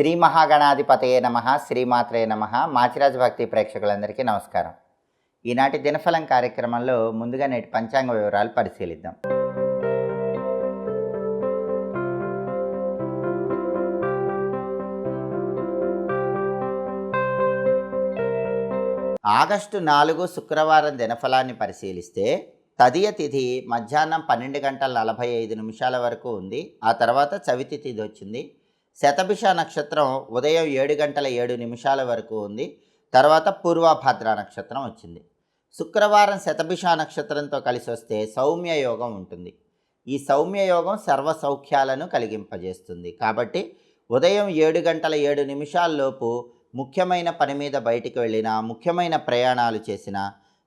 శ్రీ మహాగణాధిపతయే నమ శ్రీమాత్రే నమ. మాచిరాజ భక్తి ప్రేక్షకులందరికీ నమస్కారం. ఈనాటి దినఫలం కార్యక్రమంలో ముందుగా నేటి పంచాంగ వివరాలు పరిశీలిద్దాం. ఆగస్టు నాలుగు శుక్రవారం దినఫలాన్ని పరిశీలిస్తే తదియ తిథి మధ్యాహ్నం పన్నెండు గంటల నలభై ఐదు నిమిషాల వరకు ఉంది. ఆ తర్వాత చవితి తిథి వచ్చింది. శతభిష నక్షత్రం ఉదయం ఏడు గంటల ఏడు నిమిషాల వరకు ఉంది. తర్వాత పూర్వభాద్ర నక్షత్రం వచ్చింది. శుక్రవారం శతభిష నక్షత్రంతో కలిసి వస్తే సౌమ్య యోగం ఉంటుంది. ఈ సౌమ్య యోగం సర్వ సౌఖ్యాలను కలిగింపజేస్తుంది. కాబట్టి ఉదయం ఏడు గంటల ఏడు నిమిషాల్లోపు ముఖ్యమైన పని మీద బయటికి వెళ్ళినా ముఖ్యమైన ప్రయాణాలు చేసిన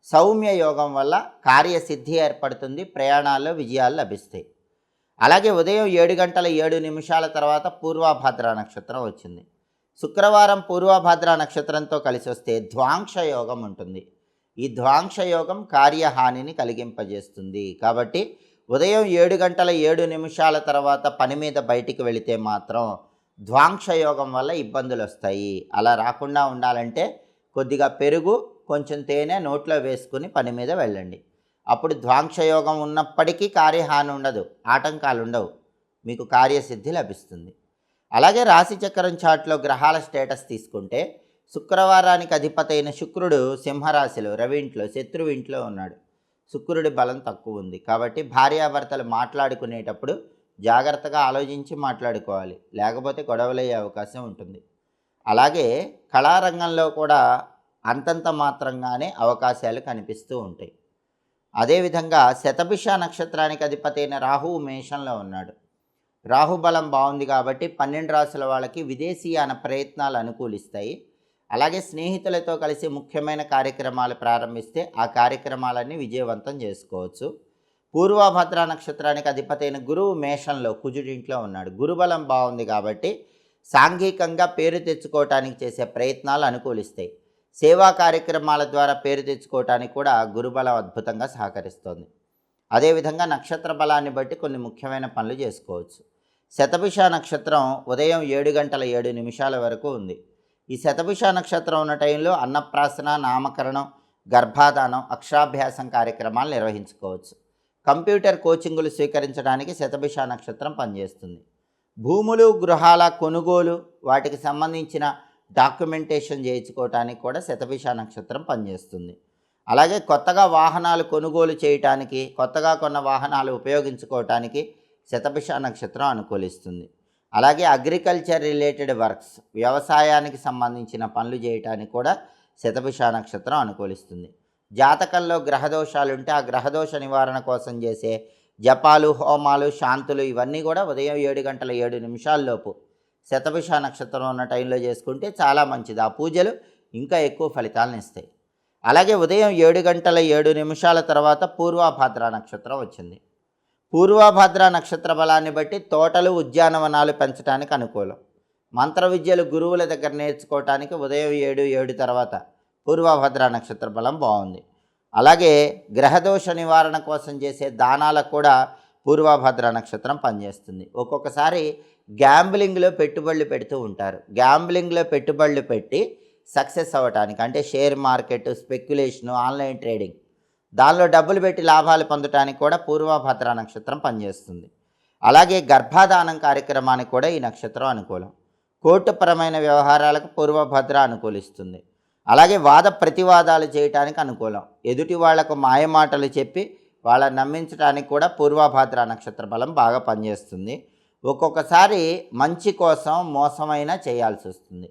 సౌమ్య యోగం వల్ల కార్యసిద్ధి ఏర్పడుతుంది ప్రయాణాల్లో విజయాలు లభిస్తాయి. అలాగే ఉదయం ఏడు గంటల ఏడు నిమిషాల తర్వాత పూర్వభాద్ర నక్షత్రం వచ్చింది. శుక్రవారం పూర్వభాద్ర నక్షత్రంతో కలిసి వస్తే ధ్వాంక్ష యోగం ఉంటుంది. ఈ ధ్వాంక్ష యోగం కార్యహానిని కలిగింపజేస్తుంది. కాబట్టి ఉదయం ఏడు గంటల ఏడు నిమిషాల తర్వాత పని మీద బయటికి వెళితే మాత్రం ధ్వాంక్ష యోగం వల్ల ఇబ్బందులు వస్తాయి. అలా రాకుండా ఉండాలంటే కొద్దిగా పెరుగు కొంచెం తేనె నోట్లో వేసుకుని పని మీద వెళ్ళండి. అప్పుడు ద్వాంక్షయోగం ఉన్నప్పటికీ కార్యహాని ఉండదు ఆటంకాలు ఉండవు మీకు కార్యసిద్ధి లభిస్తుంది. అలాగే రాశి చక్రం చాట్లో గ్రహాల స్టేటస్ తీసుకుంటే శుక్రవారానికి అధిపతైన శుక్రుడు సింహరాశిలో రవి ఇంట్లో శత్రువు ఇంట్లో ఉన్నాడు. శుక్రుడి బలం తక్కువ ఉంది కాబట్టి భార్యాభర్తలు మాట్లాడుకునేటప్పుడు జాగ్రత్తగా ఆలోచించి మాట్లాడుకోవాలి. లేకపోతే గొడవలయ్యే అవకాశం ఉంటుంది. అలాగే కళారంగంలో కూడా అంతంత మాత్రంగానే అవకాశాలు కనిపిస్తూ ఉంటాయి. అదేవిధంగా శతభిష నక్షత్రానికి అధిపతి అయిన రాహువు మేషంలో ఉన్నాడు. రాహు బలం బాగుంది కాబట్టి పన్నెండు రాసుల వాళ్ళకి విదేశీయాన ప్రయత్నాలు అనుకూలిస్తాయి. అలాగే స్నేహితులతో కలిసి ముఖ్యమైన కార్యక్రమాలు ప్రారంభిస్తే ఆ కార్యక్రమాలన్నీ విజయవంతం చేసుకోవచ్చు. పూర్వభద్ర నక్షత్రానికి అధిపతైన గురువు మేషంలో కుజుడింట్లో ఉన్నాడు. గురుబలం బాగుంది కాబట్టి సాంఘికంగా పేరు తెచ్చుకోవటానికి చేసే ప్రయత్నాలు అనుకూలిస్తాయి. సేవా కార్యక్రమాల ద్వారా పేరు తెచ్చుకోవటానికి కూడా గురుబలం అద్భుతంగా సహకరిస్తోంది. అదేవిధంగా నక్షత్ర బలాన్ని బట్టి కొన్ని ముఖ్యమైన పనులు చేసుకోవచ్చు. శతభిష నక్షత్రం ఉదయం ఏడు గంటల ఏడు నిమిషాల వరకు ఉంది. ఈ శతభిష నక్షత్రం ఉన్న టైంలో అన్నప్రాసన నామకరణం గర్భాధానం అక్షరాభ్యాసం కార్యక్రమాలు నిర్వహించుకోవచ్చు. కంప్యూటర్ కోచింగులు స్వీకరించడానికి శతభిష నక్షత్రం పనిచేస్తుంది. భూములు గృహాల కొనుగోలు వాటికి సంబంధించిన డాక్యుమెంటేషన్ చేయించుకోవటానికి కూడా శతభిష నక్షత్రం పనిచేస్తుంది. అలాగే కొత్తగా వాహనాలు కొనుగోలు చేయటానికి కొత్తగా కొన్న వాహనాలు ఉపయోగించుకోవటానికి శతభిష నక్షత్రం అనుకూలిస్తుంది. అలాగే అగ్రికల్చర్ రిలేటెడ్ వర్క్స్ వ్యవసాయానికి సంబంధించిన పనులు చేయటానికి కూడా శతభిష నక్షత్రం అనుకూలిస్తుంది. జాతకంలో గ్రహదోషాలుంటే ఆ గ్రహదోష నివారణ కోసం చేసే జపాలు హోమాలు శాంతులు ఇవన్నీ కూడా ఉదయం ఏడు గంటల ఏడు నిమిషాల్లోపు శతభిష నక్షత్రం ఉన్న టైంలో చేసుకుంటే చాలా మంచిది. ఆ పూజలు ఇంకా ఎక్కువ ఫలితాలను ఇస్తాయి. అలాగే ఉదయం ఏడు గంటల ఏడు నిమిషాల తర్వాత పూర్వభాద్ర నక్షత్రం వచ్చింది. పూర్వభద్ర నక్షత్ర బలాన్ని బట్టి తోటలు ఉద్యానవనాలు పెంచడానికి అనుకూలం. మంత్ర విద్యలు గురువుల దగ్గర నేర్చుకోవటానికి ఉదయం ఏడు ఏడు తర్వాత పూర్వభద్ర నక్షత్ర బలం బాగుంది. అలాగే గ్రహదోష నివారణ కోసం చేసే దానాలకు కూడా పూర్వభద్ర నక్షత్రం పనిచేస్తుంది. ఒక్కొక్కసారి గ్యాంబ్లింగ్లో పెట్టుబడులు పెడుతూ ఉంటారు. గ్యాంబ్లింగ్లో పెట్టుబడులు పెట్టి సక్సెస్ అవ్వటానికి అంటే share market speculation online trading దానిలో డబ్బులు పెట్టి లాభాలు పొందటానికి కూడా పూర్వభద్ర నక్షత్రం పనిచేస్తుంది. అలాగే గర్భాధానం కార్యక్రమానికి కూడా ఈ నక్షత్రం అనుకూలం. కోర్టుపరమైన వ్యవహారాలకు పూర్వభద్ర అనుకూలిస్తుంది. అలాగే వాద ప్రతివాదాలు చేయటానికి అనుకూలం. ఎదుటి వాళ్ళకు మాయమాటలు చెప్పి వాళ్ళని నమ్మించడానికి కూడా పూర్వభద్ర నక్షత్ర బలం బాగా పనిచేస్తుంది. ఒక్కొక్కసారి మంచి కోసం మోసమైనా చేయాల్సి వస్తుంది.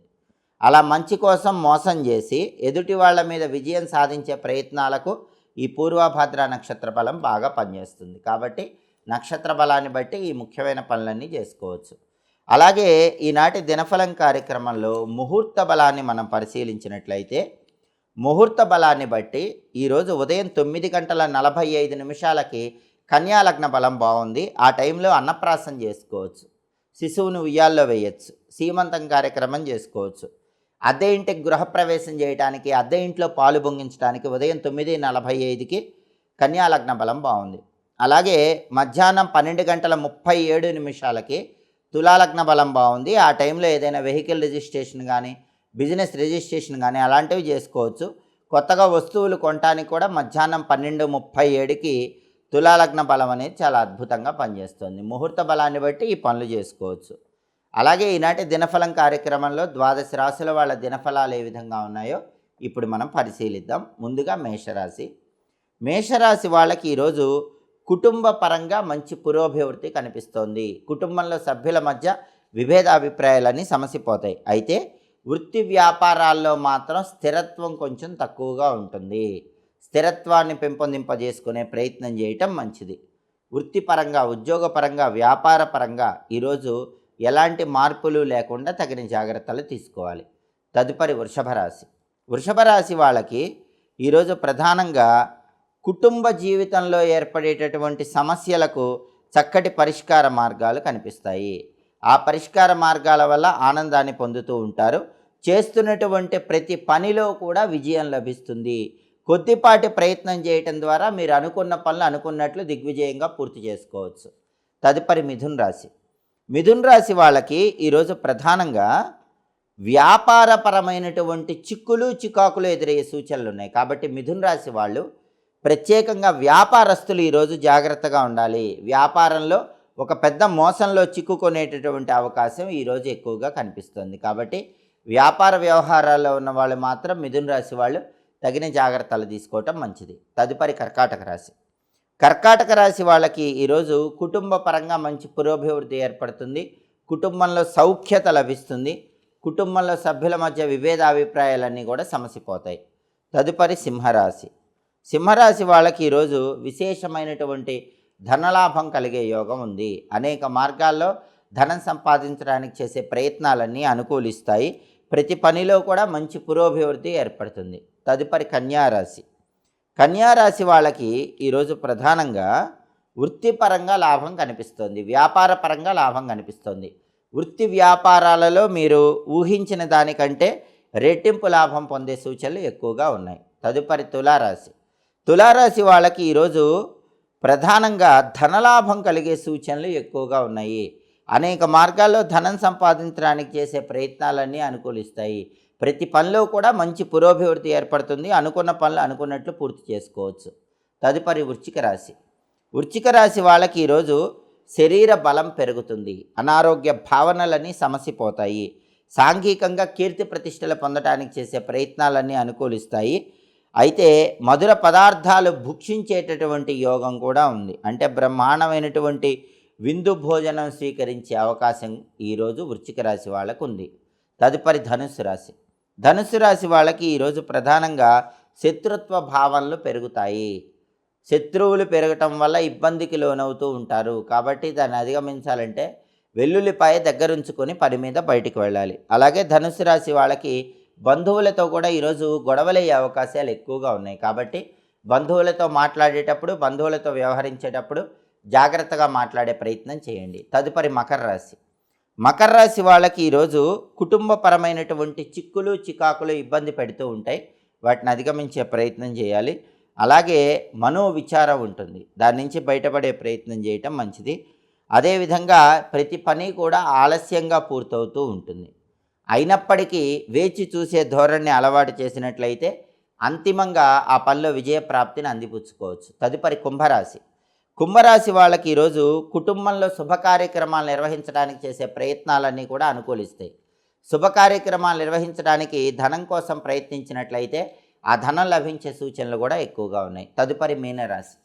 అలా మంచి కోసం మోసం చేసి ఎదుటి వాళ్ళ మీద విజయం సాధించే ప్రయత్నాలకు ఈ పూర్వభద్ర నక్షత్ర బలం బాగా పనిచేస్తుంది. కాబట్టి నక్షత్ర బలాన్ని బట్టి ఈ ముఖ్యమైన పనులన్నీ చేసుకోవచ్చు. అలాగే ఈనాటి దినఫలం కార్యక్రమంలో ముహూర్త బలాన్ని మనం పరిశీలించినట్లయితే ముహూర్త బలాన్ని బట్టి ఈరోజు ఉదయం తొమ్మిది గంటల నలభై ఐదు నిమిషాలకి కన్యాలగ్న బలం బాగుంది. ఆ టైంలో అన్నప్రాసం చేసుకోవచ్చు. శిశువును ఉయ్యాల్లో వేయచ్చు. సీమంతం కార్యక్రమం చేసుకోవచ్చు. అద్దె ఇంటికి గృహప్రవేశం చేయడానికి అద్దె ఇంట్లో పాలు పొంగించడానికి ఉదయం తొమ్మిది నలభై ఐదుకి కన్యాలగ్న బలం బాగుంది. అలాగే మధ్యాహ్నం పన్నెండు గంటల ముప్పై ఏడు నిమిషాలకి తులాలగ్న బలం బాగుంది. ఆ టైంలో ఏదైనా వెహికల్ రిజిస్ట్రేషన్ కానీ బిజినెస్ రిజిస్ట్రేషన్ కానీ అలాంటివి చేసుకోవచ్చు. కొత్తగా వస్తువులు కొనడానికి కూడా మధ్యాహ్నం పన్నెండు ముప్పై ఏడుకి తులాలగ్న బలం అనేది చాలా అద్భుతంగా పనిచేస్తుంది. ముహూర్త బలాన్ని బట్టి ఈ పనులు చేసుకోవచ్చు. అలాగే ఈనాటి దినఫలం కార్యక్రమంలో ద్వాదశ రాశుల వాళ్ళ దినఫలాలు ఏ విధంగా ఉన్నాయో ఇప్పుడు మనం పరిశీలిద్దాం. ముందుగా మేషరాశి. మేషరాశి వాళ్ళకి ఈరోజు కుటుంబ పరంగా మంచి పురోభివృద్ధి కనిపిస్తోంది. కుటుంబంలో సభ్యుల మధ్య విభేదాభిప్రాయాలన్నీ సమసిపోతాయి. అయితే వృత్తి వ్యాపారాల్లో మాత్రం స్థిరత్వం కొంచెం తక్కువగా ఉంటుంది. స్థిరత్వాన్ని పెంపొందింపజేసుకునే ప్రయత్నం చేయటం మంచిది. వృత్తిపరంగా ఉద్యోగపరంగా వ్యాపారపరంగా ఈరోజు ఎలాంటి మార్పులు లేకుండా తగిన జాగ్రత్తలు తీసుకోవాలి. తదుపరి వృషభ రాశి. వృషభ రాశి వాళ్ళకి ఈరోజు ప్రధానంగా కుటుంబ జీవితంలో ఏర్పడేటటువంటి సమస్యలకు చక్కటి పరిష్కార మార్గాలు కనిపిస్తాయి. ఆ పరిష్కార మార్గాల వల్ల ఆనందాన్ని పొందుతూ ఉంటారు. చేస్తున్నటువంటి ప్రతి పనిలో కూడా విజయం లభిస్తుంది. కొద్దిపాటి ప్రయత్నం చేయటం ద్వారా మీరు అనుకున్న పనులు అనుకున్నట్లు దిగ్విజయంగా పూర్తి చేసుకోవచ్చు. తదుపరి మిథున్ రాశి. మిథున్ రాశి వాళ్ళకి ఈరోజు ప్రధానంగా వ్యాపారపరమైనటువంటి చిక్కులు చికాకులు ఎదురయ్యే సూచనలు ఉన్నాయి. కాబట్టి మిథున్ రాశి వాళ్ళు ప్రత్యేకంగా వ్యాపారస్తులు ఈరోజు జాగ్రత్తగా ఉండాలి. వ్యాపారంలో ఒక పెద్ద మోసంలో చిక్కుకునేటటువంటి అవకాశం ఈరోజు ఎక్కువగా కనిపిస్తుంది. కాబట్టి వ్యాపార వ్యవహారాల్లో ఉన్న వాళ్ళు మాత్రం మిథున్ రాశి వాళ్ళు తగిన జాగ్రత్తలు తీసుకోవటం మంచిది. తదుపరి కర్కాటక రాశి. కర్కాటక రాశి వాళ్ళకి ఈరోజు కుటుంబ పరంగా మంచి పురోభివృద్ధి ఏర్పడుతుంది. కుటుంబంలో సౌఖ్యత లభిస్తుంది. కుటుంబంలో సభ్యుల మధ్య విభేదాభిప్రాయాలన్నీ కూడా సమసిపోతాయి. తదుపరి సింహరాశి. సింహరాశి వాళ్ళకి ఈరోజు విశేషమైనటువంటి ధనలాభం కలిగే యోగం ఉంది. అనేక మార్గాల్లో ధనం సంపాదించడానికి చేసే ప్రయత్నాలన్నీ అనుకూలిస్తాయి. ప్రతి పనిలో కూడా మంచి పురోభివృద్ధి ఏర్పడుతుంది. తదుపరి కన్యారాశి. కన్యారాశి వాళ్ళకి ఈరోజు ప్రధానంగా వృత్తిపరంగా లాభం కనిపిస్తుంది. వ్యాపారపరంగా లాభం కనిపిస్తుంది. వృత్తి వ్యాపారాలలో మీరు ఊహించిన దానికంటే రెట్టింపు లాభం పొందే సూచనలు ఎక్కువగా ఉన్నాయి. తదుపరి తులారాశి. తులారాశి వాళ్ళకి ఈరోజు ప్రధానంగా ధనలాభం కలిగే సూచనలు ఎక్కువగా ఉన్నాయి. అనేక మార్గాల్లో ధనం సంపాదించడానికి చేసే ప్రయత్నాలన్నీ అనుకూలిస్తాయి. ప్రతి పనిలో కూడా మంచి పురోభివృద్ధి ఏర్పడుతుంది. అనుకున్న పనులు అనుకున్నట్లు పూర్తి చేసుకోవచ్చు. తదుపరి వృచ్చిక రాశి. వృచ్చిక రాశి వాళ్ళకి ఈరోజు శరీర బలం పెరుగుతుంది. అనారోగ్య భావనలన్నీ సమసిపోతాయి. సాంఘికంగా కీర్తి ప్రతిష్టలు పొందడానికి చేసే ప్రయత్నాలన్నీ అనుకూలిస్తాయి. అయితే మధుర పదార్థాలు భుక్షించేటటువంటి యోగం కూడా ఉంది. అంటే బ్రహ్మాండమైనటువంటి విందు భోజనం స్వీకరించే అవకాశం ఈరోజు వృచ్చిక రాశి వాళ్ళకు ఉంది. తదుపరి ధనుస్సు రాశి. ధనుసు రాశి వాళ్ళకి ఈరోజు ప్రధానంగా శత్రుత్వ భావనలు పెరుగుతాయి. శత్రువులు పెరగటం వల్ల ఇబ్బందికి లోనవుతూ ఉంటారు. కాబట్టి దాన్ని అధిగమించాలంటే వెల్లుల్లిపాయ దగ్గరుంచుకొని పని మీద బయటికి వెళ్ళాలి. అలాగే ధనుసు రాశి వాళ్ళకి బంధువులతో కూడా ఈరోజు గొడవలయ్యే అవకాశాలు ఎక్కువగా ఉన్నాయి. కాబట్టి బంధువులతో మాట్లాడేటప్పుడు బంధువులతో వ్యవహరించేటప్పుడు జాగ్రత్తగా మాట్లాడే ప్రయత్నం చేయండి. తదుపరి మకర రాశి. మకర రాశి వాళ్ళకి ఈరోజు కుటుంబపరమైనటువంటి చిక్కులు చికాకులు ఇబ్బంది పెడుతూ ఉంటాయి. వాటిని అధిగమించే ప్రయత్నం చేయాలి. అలాగే మనో విచారం ఉంటుంది. దాని నుంచి బయటపడే ప్రయత్నం చేయటం మంచిది. అదేవిధంగా ప్రతి పని కూడా ఆలస్యంగా పూర్తవుతూ ఉంటుంది. అయినప్పటికీ వేచి చూసే ధోరణిని అలవాటు చేసినట్లయితే అంతిమంగా ఆ పనిలో విజయప్రాప్తిని అందిపుచ్చుకోవచ్చు. తదుపరి కుంభరాశి. కుంభరాశి వాళ్ళకి ఈరోజు కుటుంబంలో శుభ కార్యక్రమాలు నిర్వహించడానికి చేసే ప్రయత్నాలన్నీ కూడా అనుకూలిస్తాయి. శుభ కార్యక్రమాలు నిర్వహించడానికి ధనం కోసం ప్రయత్నించినట్లయితే ఆ ధనం లభించే సూచనలు కూడా ఎక్కువగా ఉన్నాయి. తదుపరి మీనరాశి.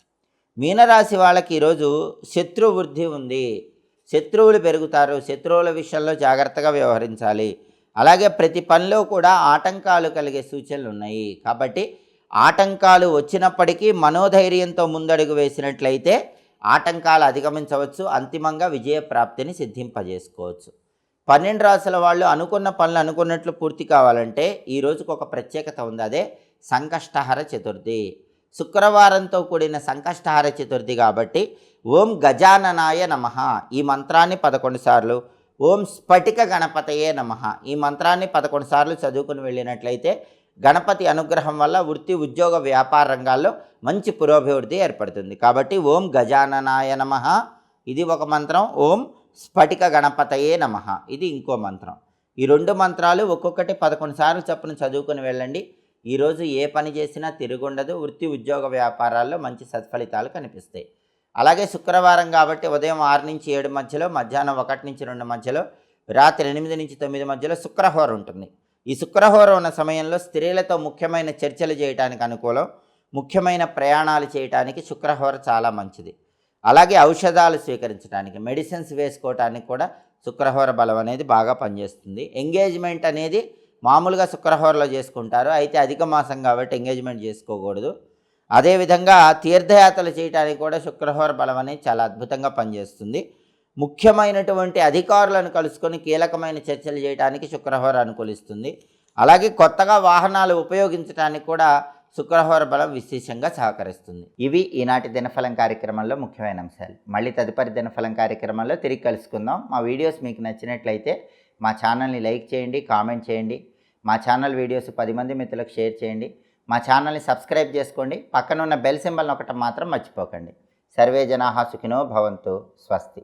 మీనరాశి వాళ్ళకి ఈరోజు శత్రు వృద్ధి ఉంది. శత్రువులు పెరుగుతారు. శత్రువుల విషయంలో జాగ్రత్తగా వ్యవహరించాలి. అలాగే ప్రతి పనిలో కూడా ఆటంకాలు కలిగే సూచనలు ఉన్నాయి. కాబట్టి ఆటంకాలు వచ్చినప్పటికీ మనోధైర్యంతో ముందడుగు వేసినట్లయితే ఆటంకాలు అధిగమించవచ్చు అంతిమంగా విజయప్రాప్తిని సిద్ధింపజేసుకోవచ్చు. పన్నెండు రాసుల వాళ్ళు అనుకున్న పనులు అనుకున్నట్లు పూర్తి కావాలంటే ఈ రోజుకు ఒక ప్రత్యేకత ఉంది అదే సంకష్టహర చతుర్థి. శుక్రవారంతో కూడిన సంకష్టహర చతుర్థి కాబట్టి ఓం గజాననాయ నమ. ఈ మంత్రాన్ని పదకొండు సార్లు ఓం స్ఫటిక గణపతయే నమ. ఈ మంత్రాన్ని పదకొండు సార్లు చదువుకుని వెళ్ళినట్లయితే గణపతి అనుగ్రహం వల్ల వృత్తి ఉద్యోగ వ్యాపార రంగాల్లో మంచి పురోభివృద్ధి ఏర్పడుతుంది. కాబట్టి ఓం గజాననాయ నమ. ఇది ఒక మంత్రం. ఓం స్ఫటిక గణపతయే నమ. ఇది ఇంకో మంత్రం. ఈ రెండు మంత్రాలు ఒక్కొక్కటి పదకొండు సార్లు చప్పున చదువుకొని వెళ్ళండి. ఈరోజు ఏ పని చేసినా తిరుగుండదు. వృత్తి ఉద్యోగ వ్యాపారాల్లో మంచి సత్ఫలితాలు కనిపిస్తాయి. అలాగే శుక్రవారం కాబట్టి ఉదయం ఆరు నుంచి ఏడు మధ్యలో మధ్యాహ్నం ఒకటి నుంచి రెండు మధ్యలో రాత్రి ఎనిమిది నుంచి తొమ్మిది మధ్యలో శుక్రహోర ఉంటుంది. ఈ శుక్రహోర ఉన్న సమయంలో స్త్రీలతో ముఖ్యమైన చర్చలు చేయటానికి అనుకూలం ముఖ్యమైన ప్రయాణాలు చేయటానికి శుక్రహోర చాలా మంచిది. అలాగే ఔషధాలు స్వీకరించడానికి మెడిసిన్స్ వేసుకోవటానికి కూడా శుక్రహోర బలం అనేది బాగా పనిచేస్తుంది. ఎంగేజ్మెంట్ అనేది మామూలుగా శుక్రహోరలో చేసుకుంటారు అయితే అధిక మాసం కాబట్టి ఎంగేజ్మెంట్ చేసుకోకూడదు. అదేవిధంగా తీర్థయాత్రలు చేయడానికి కూడా శుక్రహోర బలం అనేది చాలా అద్భుతంగా పనిచేస్తుంది. ముఖ్యమైనటువంటి అధికారులను కలుసుకొని కీలకమైన చర్చలు చేయడానికి శుక్రహోర అనుకూలిస్తుంది అలాగే కొత్తగా వాహనాలు ఉపయోగించడానికి కూడా శుక్రహోర బలం విశేషంగా సహకరిస్తుంది. ఇవి ఈనాటి దినఫలం కార్యక్రమంలో ముఖ్యమైన అంశాలు. మళ్ళీ తదుపరి దినఫలం కార్యక్రమంలో తిరిగి కలుసుకుందాం. మా వీడియోస్ మీకు నచ్చినట్లయితే మా ఛానల్ని లైక్ చేయండి కామెంట్ చేయండి. మా ఛానల్ వీడియోస్ పది మంది మిత్రులకు షేర్ చేయండి. మా ఛానల్ని సబ్స్క్రైబ్ చేసుకోండి. పక్కన ఉన్న బెల్ సింబల్ ఒకటి మాత్రం మర్చిపోకండి. సర్వే జనాహా సుఖినో భవంతు. స్వస్తి.